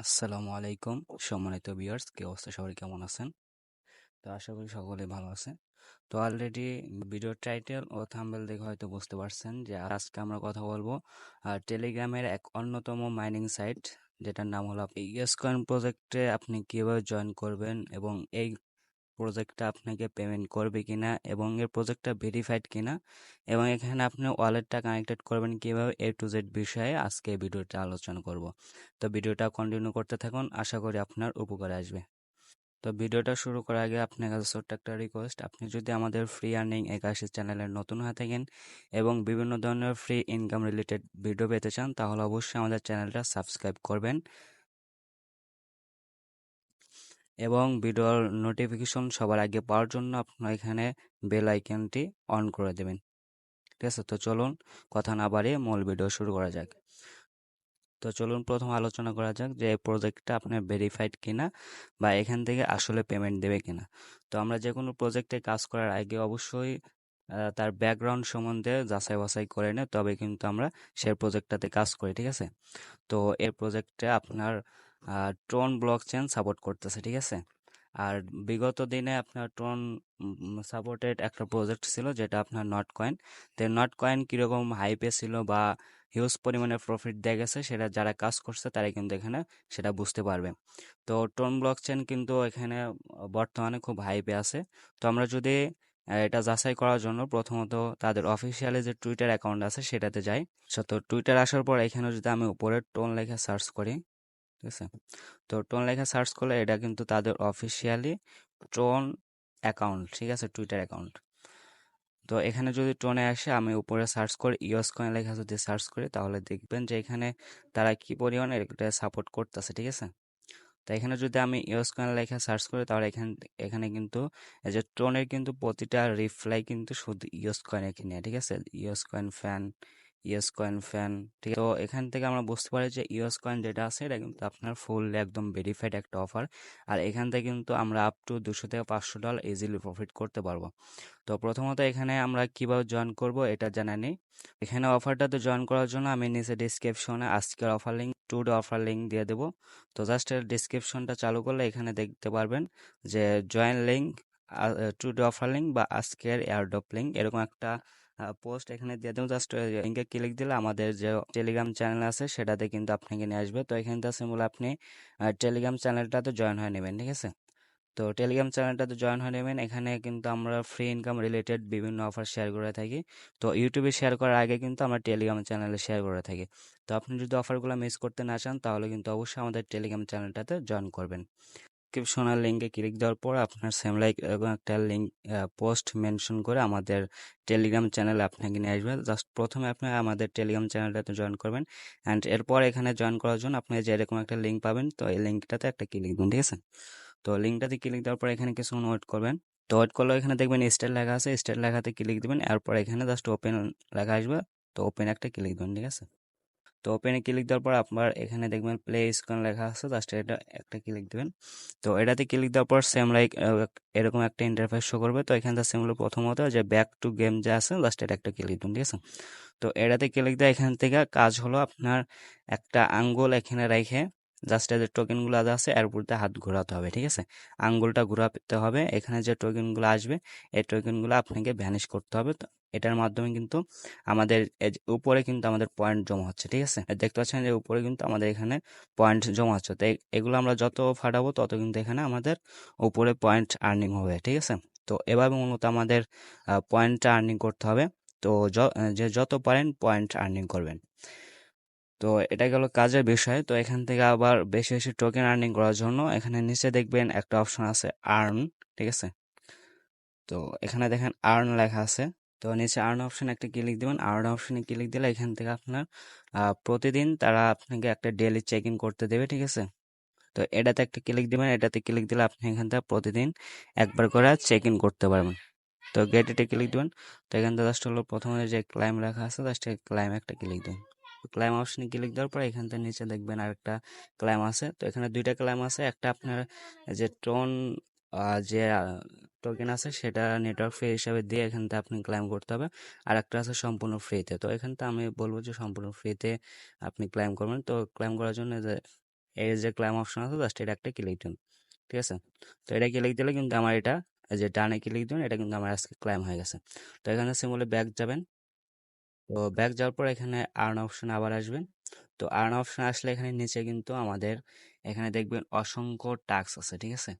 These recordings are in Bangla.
আসসালামু আলাইকুম, সম্মানিত বিয়ার্স কে অবস্থা? সবাই কেমন আছেন? তো আশা করি সকলে ভালো আছে তো অলরেডি ভিডিও টাইটেল ও থাম্বেল দেখে হয়তো বুঝতে পারছেন যে আজকে আমরা কথা বলব টেলিগ্রামের এক অন্যতম মাইনিং সাইট যেটার নাম হলো ইয়েসকয়েন প্রজেক্টে আপনি কীভাবে জয়েন করবেন এবং এই প্রজেক্টটা আপনাকে পেমেন্ট করবে কিনা এবং এর প্রজেক্টটা ভেরিফাইড কিনা এবং এখানে আপনি ওয়ালেটটা কানেক্টেড করবেন কীভাবে এ টু জেড বিষয়ে আজকে ভিডিওটা আলোচনা করব। তো ভিডিওটা কন্টিনিউ করতে থাকুন, আশা করি আপনার উপকারে আসবে। তো ভিডিওটা শুরু করার আগে আপনার কাছে ছোট্ট একটা রিকোয়েস্ট আপনি যদি আমাদের ফ্রি আর্নিং একাশি চ্যানেলের নতুন হয়ে থাকেন এবং বিভিন্ন ধরনের ফ্রি ইনকাম রিলেটেড ভিডিও পেতে চান, তাহলে অবশ্যই আমাদের চ্যানেলটা সাবস্ক্রাইব করবেন। এবং ভিডিওর নোটিফিকেশন সবার আগে পাওয়ার জন্য আপনার এখানে বেল আইকনটি অন করে দেবেন। ঠিক আছে? তো চলুন কথা না বাড়িয়ে মূল ভিডিও শুরু করা যাক। তো চলুন প্রথম আলোচনা করা যাক যে এই প্রজেক্টটা আপনার ভেরিফাইড কিনা বা এখান থেকে আসলে পেমেন্ট দেবে কিনা। তো আমরা যে কোনো প্রজেক্টে কাজ করার আগে অবশ্যই তার ব্যাকগ্রাউন্ড সম্বন্ধে যাচাই বাছাই করে নেই তবে কিন্তু আমরা সেই প্রজেক্টটাতে কাজ করি, ঠিক আছে? তো এই প্রজেক্টে আপনার ট্রন ব্লক চেন সাপোর্ট করতেছে, ঠিক আছে? আর বিগত দিনে আপনার ট্রন সাপোর্টেড একটা প্রজেক্ট ছিল যেটা আপনার নট কয়েন তো নট কয়েন কীরকম হাইপে ছিল বা হিউজ পরিমাণে প্রফিট দেয়া গেছে সেটা যারা কাজ করছে তারা কিন্তু এখানে সেটা বুঝতে পারবে। তো টোন ব্লক চেন কিন্তু এখানে বর্তমানে খুব হাইপে আছে। তো আমরা যদি এটা যাচাই করার জন্য প্রথমত তাদের অফিসিয়ালি যে টুইটার অ্যাকাউন্ট আছে সেটাতে যাই। তো টুইটার আসার পর এখানে যদি আমি উপরে টোন লেখা সার্চ করি ঠিক আছে? তো টোন লেখা সার্চ করলে এটা কিন্তু তাদের অফিসিয়ালি টোন অ্যাকাউন্ট ঠিক আছে? টুইটার অ্যাকাউন্ট তো এখানে যদি টোনে আসে, আমি উপরে সার্চ করি ইউএস কয়েন লেখা যদি সার্চ করি, তাহলে দেখবেন যে এখানে তারা কি পরিমাণে এটা সাপোর্ট করতেছে, ঠিক আছে? তো এখানে যদি আমি ইউএস কয়েন লেখা সার্চ করি, তাহলে এখানে এখানে কিন্তু এই যে টোনের কিন্তু প্রতিটা রিপ্লাই কিন্তু শুধু ইউএস কয়েনে কিনে, ঠিক আছে? US coin fan yes coin fan, ঠিক তো এখান থেকে আমরা বুঝতে পারি যে ইয়েস কয়েন যেটা আছে, এটা কিন্তু আপনার ফুল একদম ভেরিফাইড একটা অফার। আর এখান থেকে কিন্তু আমরা আপ টু দুশো থেকে পাঁচশো ডলার ইজিলি প্রফিট করতে পারব। তো প্রথমত এখানে আমরা কীভাবে জয়েন করব এটা জানা নেই। এখানে অফারটাতে জয়েন করার জন্য আমি নিচে ডিসক্রিপশনে আজকের offer link to offer link দিয়ে দেবো। তো জাস্ট এর ডিসক্রিপশনটা চালু করলে এখানে দেখতে পারবেন যে join link today offer link বা আজকের এয়ারডপ লিঙ্ক এরকম একটা পোস্ট এখানে দিয়ে দেবো। জাস্ট লিঙ্কে ক্লিক দিলে আমাদের যে টেলিগ্রাম চ্যানেল আছে, সেটাতে কিন্তু আপনাকে নিয়ে আসবে। তো এখানে তো সিম্বল আপনি টেলিগ্রাম চ্যানেলটাতে জয়েন হয়ে নেবেন, ঠিক আছে? তো টেলিগ্রাম চ্যানেলটাতে জয়েন হয়ে নেবেন। এখানে কিন্তু আমরা ফ্রি ইনকাম রিলেটেড বিভিন্ন অফার শেয়ার করে থাকি। তো ইউটিউবে শেয়ার করার আগে কিন্তু আমরা টেলিগ্রাম চ্যানেলে শেয়ার করে থাকি। তো আপনি যদি অফারগুলো মিস করতে না চান, তাহলে কিন্তু অবশ্যই আমাদের টেলিগ্রাম চ্যানেলটাতে জয়েন করবেন। ডিসক্রিপশনাল লিঙ্কে ক্লিক দেওয়ার পর আপনার সেম লাইক এবং একটা লিঙ্ক পোস্ট মেনশন করে আমাদের টেলিগ্রাম চ্যানেলে আপনাকে নিয়ে আসবে জাস্ট প্রথমে আপনি আমাদের টেলিগ্রাম চ্যানেলটাতে জয়েন করবেন অ্যান্ড এরপর এখানে জয়েন করার জন্য আপনি যে এরকম একটা লিঙ্ক পাবেন, তো এই লিঙ্কটাতে একটা ক্লিক দেবেন, ঠিক আছে? তো লিঙ্কটাতে ক্লিক দেওয়ার পর এখানে কিছুক্ষণ ওয়েট করবেন। তো ওয়েট করলেও এখানে দেখবেন স্টার লেখা আছে স্টার লেখাতে ক্লিক দেবেন। এরপর এখানে জাস্ট ওপেন লেখা আসবে, তো ওপেন একটা ক্লিক দেবেন, ঠিক আছে? তো ওপেনে ক্লিক দেওয়ার পর আপনার এখানে দেখবেন প্লে স্কন লেখা আছে জাস্ট এটা একটা ক্লিক দেবেন। তো এটাতে ক্লিক দেওয়ার পর সেম লাইক এরকম একটা ইন্টারফেস শো করবে। তো এখানে সেম হলো প্রথমত যে ব্যাক টু গেম যে আছে জাস্ট এটা একটা ক্লিক দিন ঠিক আছে? তো এটাতে ক্লিক দেওয়া এখান থেকে কাজ হলো আপনার একটা আঙ্গুল এখানে রেখে জাস্ট যে টোকেনগুলো আছে, এর উপরতে হাত ঘোরাতে হবে, ঠিক আছে? আঙ্গুলটা ঘোরাতে হবে, এখানে যে টোকেনগুলো আসবে, এই টোকেনগুলো আপনাকে ভ্যানিশ করতে হবে। তো এটার মাধ্যমে কিন্তু আমাদের উপরে কিন্তু আমাদের পয়েন্ট জমা হচ্ছে, ঠিক আছে? দেখতে পাচ্ছেন যে উপরে কিন্তু আমাদের এখানে পয়েন্ট জমা হচ্ছে। তো এগুলো আমরা যত ফাটাবো, তত কিন্তু এখানে আমাদের উপরে পয়েন্ট আর্নিং হবে, ঠিক আছে? তো এভাবে মূলত আমাদের পয়েন্টটা আর্নিং করতে হবে। তো যে যত পারেন পয়েন্ট আর্নিং করবেন। তো এটা গেল কাজের বিষয়। তো এখান থেকে আবার বেশি বেশি টোকেন আর্নিং করার জন্য এখানে নিচে দেখবেন একটা অপশন আছে আর্ন ঠিক আছে? তো এখানে দেখেন আর্ন লেখা আছে। তো নিচে আর্ন অপশন একটা ক্লিক দেবেন। আর্ন অপশনে ক্লিক দিলে এখান থেকে আপনার প্রতিদিন তারা আপনাকে একটা ডেলি চেক ইন করতে দেবে, ঠিক আছে? তো এটাতে একটা ক্লিক দেবেন। এটাতে ক্লিক দিলে আপনি এখান থেকে প্রতিদিন একবার করে চেক ইন করতে পারবেন। তো গেট এটে ক্লিক দেবেন। তো এখান থেকে জাস্ট হলো প্রথমে যে ক্লাইম লেখা আছে জাস্ট ক্লাইম একটা ক্লিক দেবেন। ক্লাইম অপশনে ক্লিক দেওয়ার পর এখান থেকে নিচে দেখবেন আরেকটা ক্লাইম আছে। তো এখানে দুইটা ক্লাইম আছে, একটা আপনার যে টোন যে টোকেন আছে সেটা নেটওয়ার্ক ফি হিসাবে দিয়ে এখান আপনি ক্লাইম করতে হবে। আর একটা আছে সম্পূর্ণ ফ্রিতে তো। এখান থেকে আমি বলব যে সম্পূর্ণ ফ্রিতে আপনি ক্লাইম করবেন। তো ক্লাইম করার জন্য যে, এই যে ক্লাইম অপশন আছে জাস্ট এটা একটা ক্লিক দিন, ঠিক আছে? তো এটা ক্লিক দিলে কিন্তু আমার এটা যে ডানে ক্লিক দিন এটা কিন্তু আমার আজকে ক্লাইম হয়ে গেছে। তো এখানে সিম্বলে ব্যাক যাবেন। তো ব্যাক যাওয়ার পর এখানে আর্ন অপশন আবার আসবেন। তো আর্ন অপশন আসলে এখানে নিচে কিন্তু আমাদের এখানে দেখবেন অসংখ্য টাস্ক আছে, ঠিক আছে?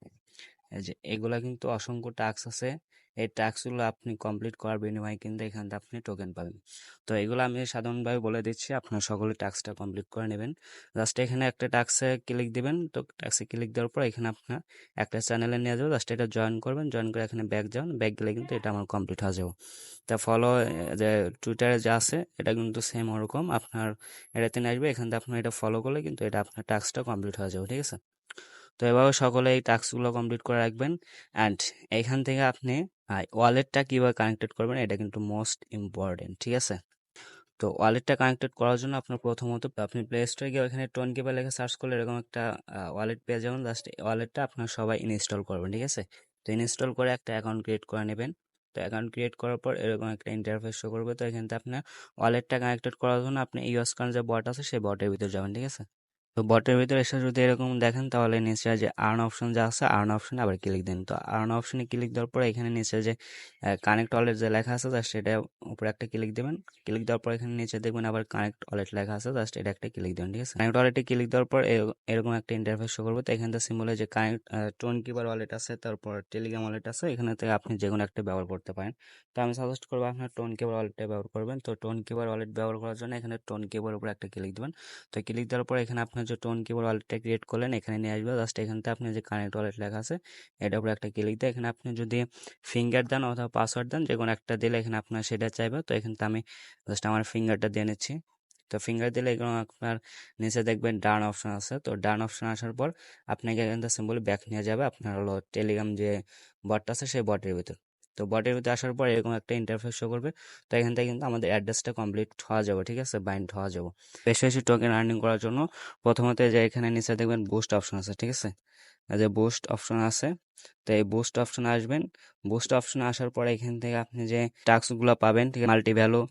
যে এগুলা কিন্তু অসংখ্য টাস্ক আছে। এই টাস্কগুলো আপনি কমপ্লিট করার বিনিময়ে কিন্তু এখান থেকে আপনি টোকেন পাবেন। তো এগুলো আমি সাধারণভাবে বলে দিচ্ছি, আপনার সকলে টাস্কটা কমপ্লিট করে নেবেন। জাস্ট এখানে একটা টাস্কে ক্লিক দিবেন। তো টাস্কে ক্লিক দেওয়ার পর এখানে আপনার একটা চ্যানেলে নিয়ে যাবে। জাস্ট এটা জয়েন করবেন জয়েন করে এখানে ব্যাক যাবেন। ব্যাক গেলে কিন্তু এটা আমার কমপ্লিট হয়ে যাবে। তা ফলো যে টুইটারে যা আছে, এটা কিন্তু সেম ওরকম। আপনার এটাতে আসবে, এখান থেকে আপনার এটা ফলো করলে কিন্তু এটা আপনার টাস্কটা কমপ্লিট হয়ে যাবে, ঠিক আছে? তো এভাবে সকলে এই টাস্কগুলো কমপ্লিট করে রাখবেন। অ্যান্ড এখান থেকে আপনি ওয়ালেটটা কীভাবে কানেক্টেড করবেন এটা কিন্তু মোস্ট ইম্পর্টেন্ট, ঠিক আছে? তো ওয়ালেটটা কানেক্টেড করার জন্য আপনার প্রথমত আপনি প্লে স্টোরে গিয়ে ওখানে টোন কেবল লেখে সার্চ করলে এরকম একটা ওয়ালেট পেয়ে যাবেন। জাস্ট ওয়ালেটটা আপনার সবাই ইনস্টল করবেন, ঠিক আছে? তো ইনস্টল করে একটা অ্যাকাউন্ট ক্রিয়েট করে নেবেন। তো অ্যাকাউন্ট ক্রিয়েট করার পর এরকম একটা ইন্টারফেস শো করবে। তো এখান আপনার ওয়ালেটটা কানেক্টেড করার জন্য আপনি ইউএস কার্ড যে বট আছে, সেই বটের ভিতরে যাবেন, ঠিক আছে? তো বটের ভিতরে এসে যদি এরকম দেখেন, তাহলে নিচে যে আর্ন অপশন যা আছে আর্ন অপশনে আবার ক্লিক দিন। তো আর্ন অপশনে ক্লিক দেওয়ার পর এখানে নিচে যে কানেক্ট ওয়ালেট যে লেখা আছে জাস্ট এটা উপরে একটা ক্লিক দেবেন। ক্লিক দেওয়ার পর এখানে নিচে দেখবেন আবার কানেক্ট ওয়ালেট লেখা আছে জাস্ট এটা একটা ক্লিক দেবেন, ঠিক আছে? কানেক্ট ওয়ালেটে ক্লিক দেওয়ার পর এরকম একটা ইন্টারফেস শো করবে। তো এখান থেকে সিম্বলে যে কানেক্ট টোন কিপার ওয়ালেট আছে, তারপর টেলিগ্রাম ওয়ালেট আছে, এখানে থেকে আপনি যে কোনো একটা ব্যবহার করতে পারেন। তো আমি সাজেস্ট করব আপনার টোন কিপার ওয়ালেটটা ব্যবহার করবেন। তো টোন কিপার ওয়ালেট ব্যবহার করার জন্য এখানে টোন কিপার উপরে একটা ক্লিক দেবেন। তো ক্লিক দেওয়ার পর এখানে আপনার যে টোন কিপার ওয়ালেটটা ক্রিয়েট করলেন, এখানে নিয়ে আসবে। জাস্ট এখান থেকে আপনি যে কানেক্ট ওয়ালেট লেখা আছে, এটার উপরে একটা ক্লিক দেয় এখানে আপনি যদি ফিঙ্গার দেন অথবা পাসওয়ার্ড দেন, যে কোনো একটা দিলে এখানে আপনার সেটা চাইবে। তো এখান থেকে আমি জাস্ট আমার ফিঙ্গারটা দিয়ে নিচ্ছি। তো ফিঙ্গার দিলে এগুলো আপনার নিচে দেখবেন ডান অপশন আছে। তো ডান অপশন আসার পর আপনাকে এখান থেকে সিম্বল ব্যাক নিয়ে যাবে আপনার হলো টেলিগ্রাম যে বটটা আছে, সেই বটের ভিতর। তো বটের ভিতরে আসার পর এরকম একটা ইন্টারফেস শো করবে। তো এখান থেকে কিন্তু আমাদের অ্যাড্রেসটা কমপ্লিট হওয়া যাবে, ঠিক আছে? বাইন্ড হওয়া যাবে। বেশি বেশি টোকেন আর্নিং করার জন্য প্রথমত যে এখানে নিচে দেখবেন বুস্ট অপশন আছে, ঠিক আছে? যে বুস্ট অপশন আছে, তো এই বুস্ট অপশনে আসবেন। বুস্ট অপশনে আসার পরে এখান থেকে আপনি যে টাস্কগুলো পাবেন, ঠিক মাল্টি ভ্যালু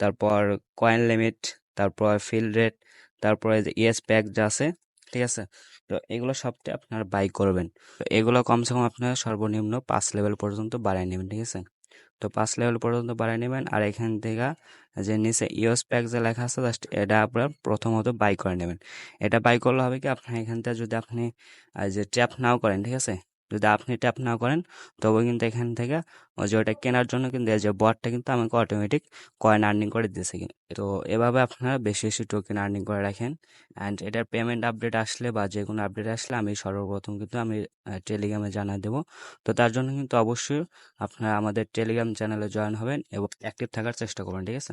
তারপর কয়েন লিমিট তারপর ফিল রেট তারপরে যে ইয়েস প্যাক যা আছে ঠিক আছে? তো এগুলো সবটা আপনারা বাই করবেন। তো এগুলো কমসে কম আপনারা সর্বনিম্ন পাঁচ লেভেল পর্যন্ত বাড়ায় নেবেন, ঠিক আছে? তো পাঁচ লেভেল পর্যন্ত বাড়ায় নেবেন আর এখান থেকে যে নিচে ইউএস প্যাক যে লেখা আছে জাস্ট এটা আপনার প্রথমত বাই করে নেবেন। এটা বাই করলে হবে কি, আপনার এখান থেকে যদি আপনি যে ট্যাপ নাও করেন, ঠিক আছে? যদি আপনি ট্যাপ না করেন, তবে কিন্তু এখান থেকে যে ওটা কেনার জন্য কিন্তু এই যে বটটা কিন্তু আমাকে অটোমেটিক কয়েন আর্নিং করে দিয়েছে তো এভাবে আপনারা বেশি বেশি টোকেন আর্নিং করে রাখেন। অ্যান্ড এটার পেমেন্ট আপডেট আসলে বা যে কোনো আপডেট আসলে আমি সর্বপ্রথম কিন্তু আমি টেলিগ্রামে জানা দেবো। তো তার জন্য কিন্তু অবশ্যই আপনারা আমাদের টেলিগ্রাম চ্যানেলে জয়েন হবেন এবং অ্যাক্টিভ থাকার চেষ্টা করবেন, ঠিক আছে?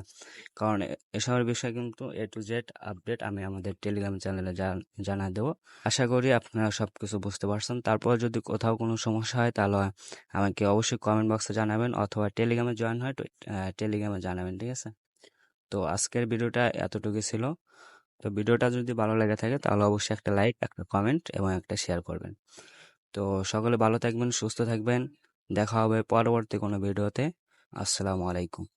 কারণ এসবের বিষয়ে কিন্তু এ টু জেড আপডেট আমি আমাদের টেলিগ্রাম চ্যানেলে জানা দেবো। আশা করি আপনারা সব কিছু বুঝতে পারছেন। তারপর যদি কোথাও কোনো সমস্যা হয়, তাহলে আমাকে অবশ্যই কমেন্ট বক্সে জানাবেন অথবা টেলিগ্রামে জয়েন হয় টেলিগ্রামে জানাবেন, ঠিক আছে? তো আজকের ভিডিওটা এতটুকু ছিল। তো ভিডিওটা যদি ভালো লেগে থাকে, তাহলে অবশ্যই একটা লাইক একটা কমেন্ট এবং একটা শেয়ার করবেন। তো সকলে ভালো থাকবেন, সুস্থ থাকবেন। দেখা হবে পরবর্তী কোনো ভিডিওতে। আসসালামু আলাইকুম।